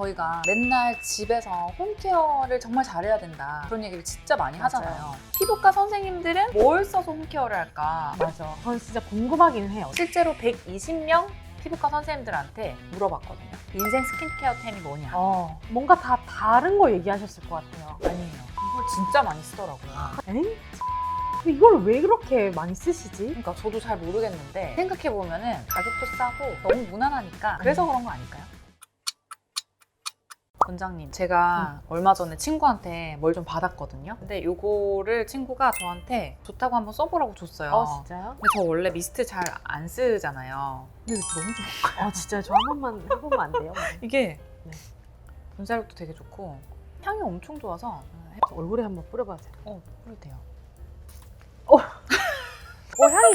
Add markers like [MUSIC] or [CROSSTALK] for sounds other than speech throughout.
저희가 맨날 집에서 홈케어를 정말 잘해야 된다 그런 얘기를 진짜 많이 맞아요. 하잖아요. 피부과 선생님들은 뭘 써서 홈케어를 할까? 맞아. 저는 진짜 궁금하긴 해요. 실제로 120명 피부과 선생님들한테 물어봤거든요. 인생 스킨케어템이 뭐냐? 어, 뭔가 다 다른 거 얘기하셨을 것 같아요. 아니에요. 이걸 진짜 많이 쓰더라고요. 엥? 근데 이걸 왜 그렇게 많이 쓰시지? 그러니까 저도 잘 모르겠는데 생각해 보면은 가격도 싸고 너무 무난하니까 그래서 음. 그런 거 아닐까요? 원장님, 제가 얼마 전에 친구한테 뭘 좀 받았거든요. 근데 요거를 친구가 저한테 좋다고 한번 써보라고 줬어요. 어, 진짜요? 근데 저 원래 미스트 잘 안 쓰잖아요. 근데 너무 좋아. 어, 진짜 저 한 번만 해보면 안 돼요? [LAUGHS] 이게 네. 분사력도 되게 좋고 향이 엄청 좋아서 해- 얼굴에 한번 뿌려봐도 돼요. 어, 뿌려도 돼요. 어, [LAUGHS] 향이,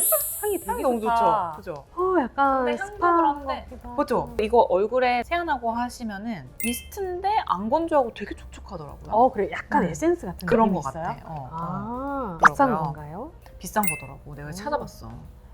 향이 되게 향이 너무 좋다. 좋죠? 그죠? 어, 약간 근데 향도 스파 그런데 같기도 하고. 그죠? 이거 얼굴에 세안하고 하시면은 미스트인데 안 건조하고 되게 촉촉하더라고요. 어, 그래. 약간 음. 에센스 같은 그런 느낌이 거 있어요? 같아. 어, 어. 아. 비싼 건가요? 비싼 거더라고. 내가 오. 찾아봤어.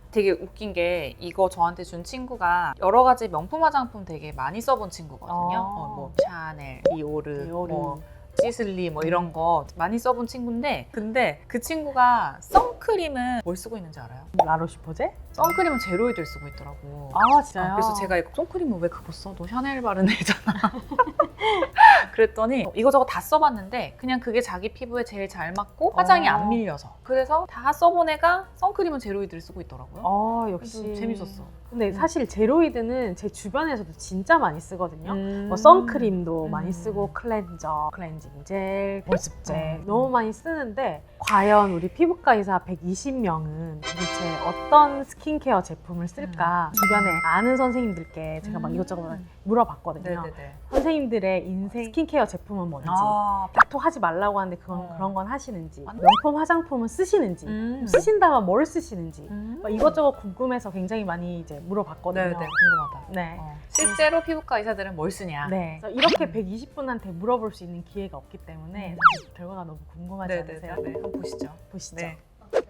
되게 웃긴 게 이거 저한테 준 친구가 여러 가지 명품 화장품 되게 많이 써본 친구거든요. 어. 어, 뭐 샤넬, 디오르, 디오르. 뭐 시슬리 뭐 이런 거 많이 써본 친구인데 근데 그 친구가 선크림은 뭘 쓰고 있는지 알아요? 라로슈포제? 선크림은 제로이드를 쓰고 있더라고. 아, 진짜요? 어, 그래서 제가 이거 선크림을 왜 그거 써? 너 샤넬 바르는 애잖아. [LAUGHS] 그랬더니 이거저거 다 써봤는데 그냥 그게 자기 피부에 제일 잘 맞고 화장이 어. 안 밀려서 그래서 다 써본 애가 선크림은 제로이드를 쓰고 있더라고요. 어, 그래서 역시. 재밌었어. 근데 음. 사실 제로이드는 제 주변에서도 진짜 많이 쓰거든요. 음. 뭐 선크림도 음. 많이 쓰고 클렌저, 클렌징 젤, 보습제 음. 너무 많이 쓰는데 과연 우리 피부과 의사 120명은 도대체 어떤 스킨케어 제품을 쓸까 음. 주변에 아는 선생님들께 제가 막 음. 이것저것 물어봤거든요. 네네네. 선생님들의 인생 스킨케어 제품은 뭔지 아, 닥터 하지 말라고 하는데 그건 어. 그런 건 하시는지 아니. 명품 화장품은 쓰시는지 음. 쓰신다면 뭘 쓰시는지 음. 막 이것저것 궁금해서 굉장히 많이 이제 물어봤거든요. 네네 궁금하다. 네. 어. 실제로 피부과 의사들은 뭘 쓰냐? 네. 그래서 이렇게 120분한테 물어볼 수 있는 기회가 없기 때문에 음. 사실 결과가 너무 궁금하지 않으세요? 네네네. 한번 보시죠. 보시죠. 네.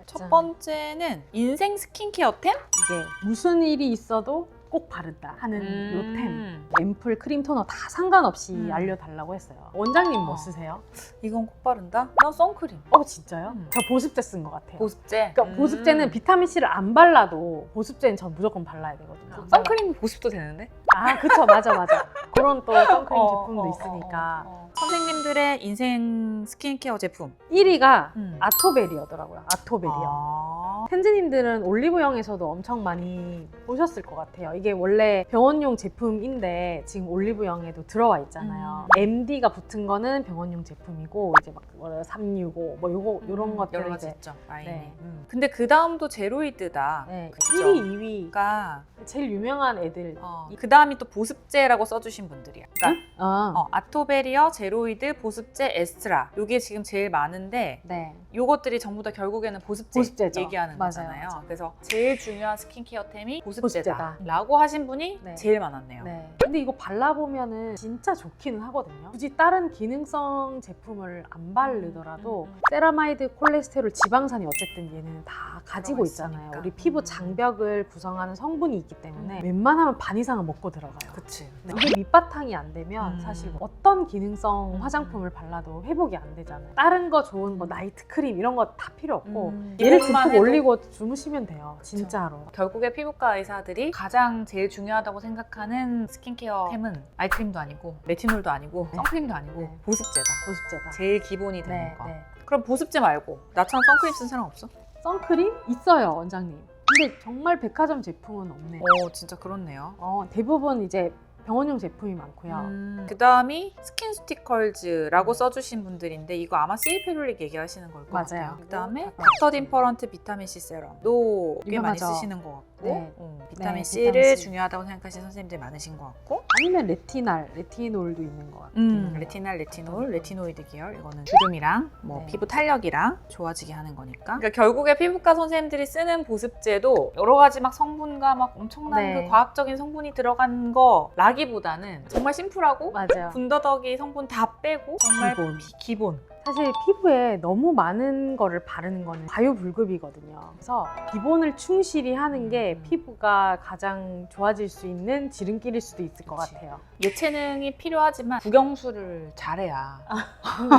첫 짠. 번째는 인생 스킨케어템? 이게 무슨 일이 있어도 꼭 바른다 하는 요템. 음. 앰플, 크림, 토너 다 상관없이 음. 알려달라고 했어요. 원장님 뭐 어. 쓰세요? 이건 꼭 바른다? 난 선크림. 어 진짜요? 음. 저 보습제 쓴 것 같아요. 보습제. 그러니까 음. 보습제는 비타민 C를 안 발라도 보습제는 전 무조건 발라야 되거든요. 선크림이 보습도 되는데? 아 그쵸 맞아 맞아. 그런 또 선크림 어, 제품도 어, 있으니까 어, 어. 선생님들의 인생 스킨케어 제품. 1위가 음. 아토베리어더라고요. 아토베리어. 아. 팬즈님들은 올리브영에서도 엄청 많이 보셨을 것 같아요. 이게 원래 병원용 제품인데 지금 올리브영에도 들어와 있잖아요. 음. MD가 붙은 거는 병원용 제품이고 이제 막 365, 뭐 요거 요런 것들 음, 여러 가지 있죠. 라인이. 네. 음. 근데 그 다음도 제로이드다. 네, 그죠? 1위, 2위가 그러니까 제일 유명한 애들. 어, 그 다음이 또 보습제라고 써주신 분들이야. 그러니까 아, 어, 아토베리어, 제로이드, 보습제, 에스트라. 요게 지금 제일 많은데 네. 요것들이 전부 다 결국에는 보습제 보습제죠. 얘기하는 맞아요, 거잖아요. 맞아요. 그래서 제일 중요한 스킨케어템이 보습제다. 보습제다. 라고 하신 분이 네. 제일 많았네요. 네. 근데 이거 발라보면은 진짜 좋기는 하거든요. 굳이 다른 기능성 제품을 안 바르더라도 음, 음, 음. 세라마이드, 콜레스테롤, 지방산이 어쨌든 얘는 다 가지고 있잖아요. 우리 피부 음. 장벽을 구성하는 성분이 있기 때문에 음. 웬만하면 반 이상은 먹고 들어가요. 그치. 네. 이게 밑바탕이 안 되면 음. 사실 뭐 어떤 기능성 음. 화장품을 발라도 회복이 안 되잖아요. 다른 거 좋은 뭐 나이트 크림 이런 거 다 필요 없고 음. 얘를 듬뿍 해도 올리고 주무시면 돼요. 진짜로. 결국에 피부과 의사들이 가장 제일 중요하다고 생각하는 스킨 케어 템은 아이크림도 아니고 레티놀도 아니고 네. 선크림도 아니고 네. 보습제다. 보습제다. 제일 기본이 되는 네, 거. 네. 그럼 보습제 말고 나처럼 선크림 쓴 사람 없어? 선크림 있어요, 원장님. 근데 정말 백화점 제품은 없네요. 오 진짜 그렇네요. 어, 대부분 이제 병원용 제품이 많고요. 그 다음이 스킨 스티컬즈라고 써주신 분들인데 이거 아마 시리페룰릭 얘기하시는 걸 것 맞아요. 같아요. 그 다음에 맞아요. 닥터 딘퍼런트 비타민 C 세럼 도 꽤 많이 유명하죠. 쓰시는 것 같고 네. 음, 비타민 네, C를 비타민 C. 중요하다고 생각하시는 선생님들이 많으신 것 같고 아니면 레티날, 레티놀도 있는 것 같아요. 음, 레티날, 레티놀, 레티노이드 계열 이거는 주름이랑 뭐 네. 피부 탄력이랑 좋아지게 하는 거니까. 그러니까 결국에 피부과 선생님들이 쓰는 보습제도 여러 가지 막 성분과 막 엄청난 네. 그 과학적인 성분이 들어간 거 라기보다는 정말 심플하고 맞아요. 군더더기 성분 다 빼고 정말 기본. 비- 기본. 사실 피부에 너무 많은 거를 바르는 거는 과유불급이거든요. 그래서 기본을 충실히 하는 게 음. 피부가 가장 좋아질 수 있는 지름길일 수도 있을 것 그치. 같아요. 예체능이 필요하지만 국영수를 잘해야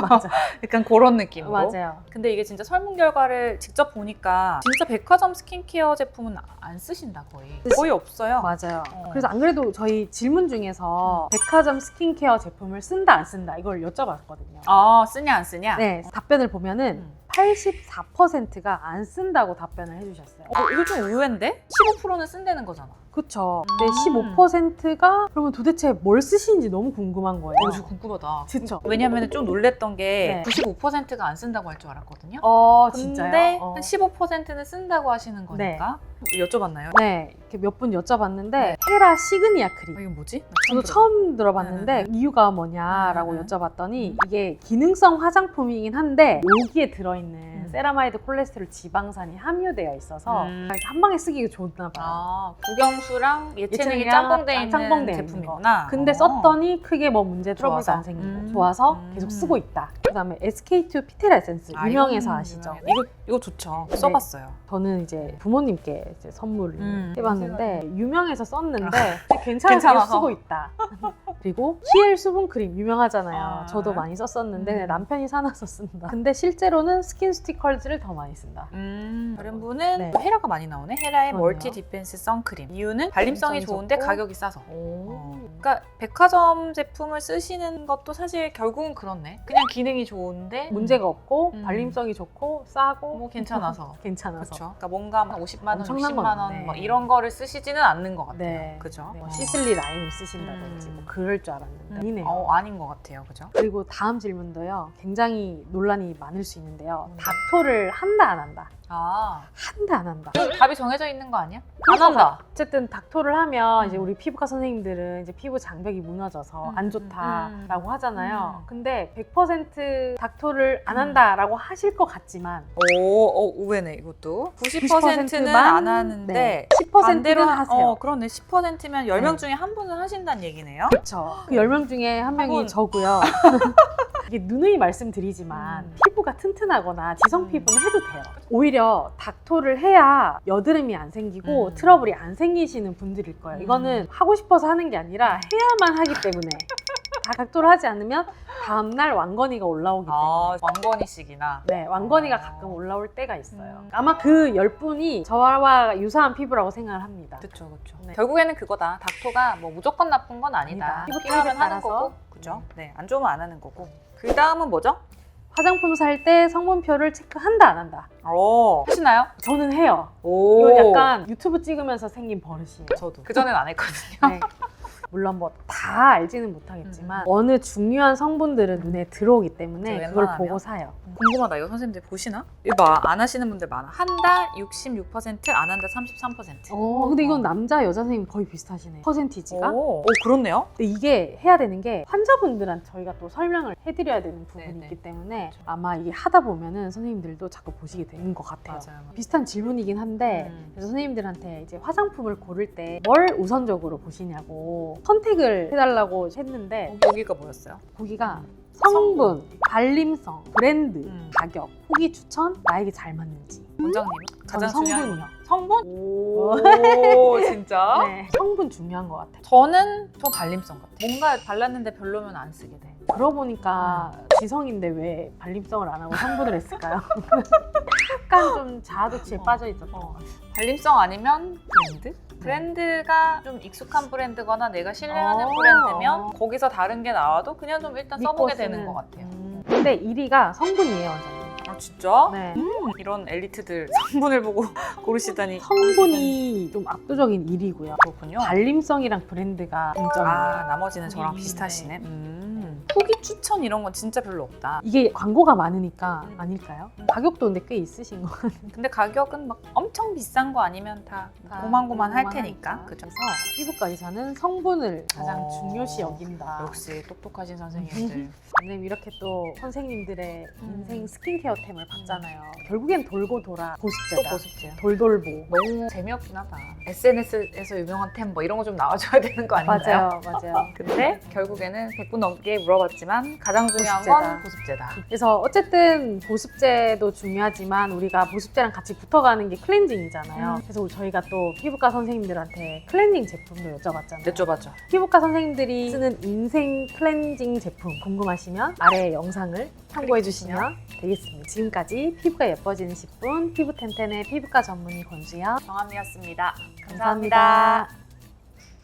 맞아. [LAUGHS] 약간 그런 느낌으로 맞아요. 근데 이게 진짜 설문 결과를 직접 보니까 진짜 백화점 스킨케어 제품은 안 쓰신다 거의 거의 없어요 맞아요. 어. 그래서 안 그래도 저희 질문 중에서 백화점 스킨케어 제품을 쓴다 안 쓴다 이걸 여쭤봤거든요. 아 쓰냐 안 쓰냐? 네, 답변을 보면은 음. 84%가 안 쓴다고 답변을 해주셨어요. 어, 이거 좀 의외인데? 15%는 쓴다는 거잖아 그쵸. 음. 근데 15%가 그러면 도대체 뭘 쓰시는지 너무 궁금한 거예요. 어, 저 궁금하다 그쵸. 왜냐면 좀 놀랬던 게 네. 95%가 안 쓴다고 할 줄 알았거든요 어, 근데 진짜요? 어. 한 15%는 쓴다고 하시는 거니까 여쭤봤나요? 네, 이렇게 몇 분 여쭤봤는데 네. 헤라 시그니아 크림. 아, 이거 뭐지? 나 저도. 처음 들어봤는데 네, 이유가 뭐냐라고 네, 네. 여쭤봤더니 이게 기능성 화장품이긴 한데 여기에 들어 있는 음. 세라마이드 콜레스테롤 지방산이 함유되어 있어서 음. 한 방에 쓰기가 좋나 봐요. 아, 국영수랑 예체능이 예체능이랑 짬뽕돼 있는 짬뽕돼 있는 제품이구나. 근데 어. 썼더니 크게 뭐 문제 좋아서. 안 생기고 음. 좋아서 음. 계속 쓰고 있다. 그다음에 SK2 피테라 에센스 아, 유명해서 아시죠? 유명해요. 이거 이거 좋죠. 네. 써봤어요. 저는 이제 부모님께 이제 선물을 음. 해봤는데 유명해서 썼는데 괜찮아서 괜찮아서. 계속 쓰고 있다. [LAUGHS] 그리고 히엘 수분 크림 유명하잖아요. 아. 저도 많이 썼었는데 음. 남편이 사놔서 쓴다. 근데 실제로는 스킨 스 티커즈를 더 많이 쓴다. 음, 다른 분은 네. 헤라가 많이 나오네. 헤라의 그러네요. 멀티 디펜스 선크림. 이유는 발림성이 발림성이 좋은데 좋고. 가격이 싸서. 오. 어. 그러니까 백화점 제품을 쓰시는 것도 사실 결국은 그렇네. 그냥 기능이 좋은데 문제가 없고 음. 발림성이 좋고 싸고 뭐 괜찮아서. [LAUGHS] 괜찮아서. 그렇죠. 그러니까 뭔가 막 50만 원, 엄청난 60만 원 건데. 뭐 이런 거를 쓰시지는 않는 것 같아요. 네. 그죠? 네, 어. 뭐 시슬리 라인을 쓰신다든지 음. 뭐 그럴 줄 알았는데 음. 아니네요. 어, 아닌 것 같아요. 그죠? 그리고 다음 질문도요. 굉장히 논란이 많을 수 있는데요. 음. 닥토를 한다 안 한다. 아, 한다 안 한다. 답이 정해져 있는 거 아니야? 안것 한다. 어쨌든 닥토를 하면 이제 음. 우리 피부과 선생님들은 이제 피부 장벽이 무너져서 음, 안 음, 좋다라고 음. 하잖아요. 음. 근데 100% 닥토를 안 음. 한다라고 하실 것 같지만 오, 어, 의외네 이것도. 90%는 90%만 안 하는데 네, 반대로 10%는 하- 하세요. 어, 그러네. 10%면 10명 네. 중에 한 분은 하신다는 얘기네요. 그렇죠. 그 10명 중에 한 명이 분. 저고요. [LAUGHS] 이게 누누이 말씀드리지만 음. 피부가 튼튼하거나 지성 음. 피부는 해도 돼요. 오히려 닥토를 해야 여드름이 안 생기고 음. 트러블이 안 생기시는 분들일 거예요. 음. 이거는 하고 싶어서 하는 게 아니라 해야만 하기 때문에 닥토를 하지 않으면 다음날 왕건이가 올라오기 때문에 아, 왕건이식이나. 네, 왕건이가 아. 가끔 올라올 때가 있어요. 음. 아마 그 열 분이 저와 유사한 피부라고 생각을 합니다. 그렇죠, 그렇죠. 네. 결국에는 그거다. 닥토가 뭐 무조건 나쁜 건 아니다. 아니다. 피부 타입에 하는. 거고, 그죠? 네, 안 좋으면 안 하는 거고. 그 다음은 뭐죠? 화장품 살 때 성분표를 체크한다 안 한다? 오, 하시나요? 저는 해요. 오, 이거 약간 유튜브 찍으면서 생긴 버릇이에요. 저도 그 전엔 안 했거든요. 네. [LAUGHS] 물론 뭐 다 알지는 못하겠지만 음. 어느 중요한 성분들은 눈에 들어오기 때문에 그걸 웬만하면. 보고 사요. 궁금하다. 이거 선생님들 보시나? 이거 봐, 안 하시는 분들 많아. 한다 66%, 안 한다 33%. 어, 근데 이건 남자 여자 선생님 거의 비슷하시네. 퍼센티지가. 오, 오, 그렇네요. 근데 이게 해야 되는 게 환자분들한테 저희가 또 설명을 해드려야 되는 부분이 네네. 있기 때문에 아마 이게 하다 보면은 선생님들도 자꾸 보시게 되는 것 같아요. 맞아요. 비슷한 질문이긴 한데 음. 그래서 선생님들한테 이제 화장품을 고를 때 뭘 우선적으로 보시냐고 선택을 해달라고 했는데 여기가 뭐였어요? 거기가 성분, 발림성, 브랜드, 음. 가격, 후기 추천, 나에게 잘 맞는지. 원장님 가장 중요한 성분이요. 건 성분? 오, [LAUGHS] 진짜? 네, 성분 중요한 것 같아요. 저는 저 발림성 같아. 뭔가 발랐는데 별로면 안 쓰게 돼. 그러고 보니까 지성인데 왜 발림성을 안 하고 성분을 했을까요? [LAUGHS] 약간 좀 자아도취에 어. 빠져 있었던 어. 것 같아요. 발림성 아니면 브랜드? 브랜드가 좀 익숙한 브랜드거나 내가 신뢰하는 어. 브랜드면 거기서 다른 게 나와도 그냥 좀 일단 써보게 되는. 것 같아요. 음. 근데 1위가 성분이에요, 원장님. 아 진짜? 네. 음, 이런 엘리트들 [LAUGHS] 성분을 보고 [LAUGHS] 고르시다니 성분이 좀 압도적인 1위고요. 그렇군요. 발림성이랑 브랜드가 동점이에요. 아 나머지는 저랑 음, 비슷하시네. 네. 음. 후기 추천 이런 건 진짜 별로 없다. 이게 광고가 많으니까 음. 아닐까요? 음. 가격도 근데 꽤 있으신 거 근데 가격은 막 엄청 비싼 거 아니면 다 다 고만고만 할. 테니까. 그죠? 그래서 피부과 의사는 성분을 가장 어. 중요시 여긴다. 역시 똑똑하신 선생님들. [LAUGHS] 선생님 이렇게 또 선생님들의 음. 인생 스킨케어템을 봤잖아요. 결국엔 돌고 돌아 또 보습제다. 보습제야. 돌돌보. 너무 재미없긴 하다. SNS에서 유명한 템 뭐 이런 거 좀 나와줘야 되는 거 아닌가요? 맞아요, 맞아요. [LAUGHS] 근데 결국에는 100분 넘게 물어봤지만 가장 중요한 보습제다. 건 보습제다. 그래서 어쨌든 보습제도 중요하지만 우리가 보습제랑 같이 붙어가는 게 클렌징이잖아요. 음. 그래서 저희가 또 피부과 선생님들한테 클렌징 제품도 여쭤봤잖아요. 여쭤봤죠. 피부과 선생님들이 쓰는 인생 클렌징 제품 궁금하시면 아래 영상을 참고해 주시면 되겠습니다. 지금까지 피부가 예뻐지는 10분 피부 텐텐의 피부과 전문의 권수연 정함이었습니다. 감사합니다.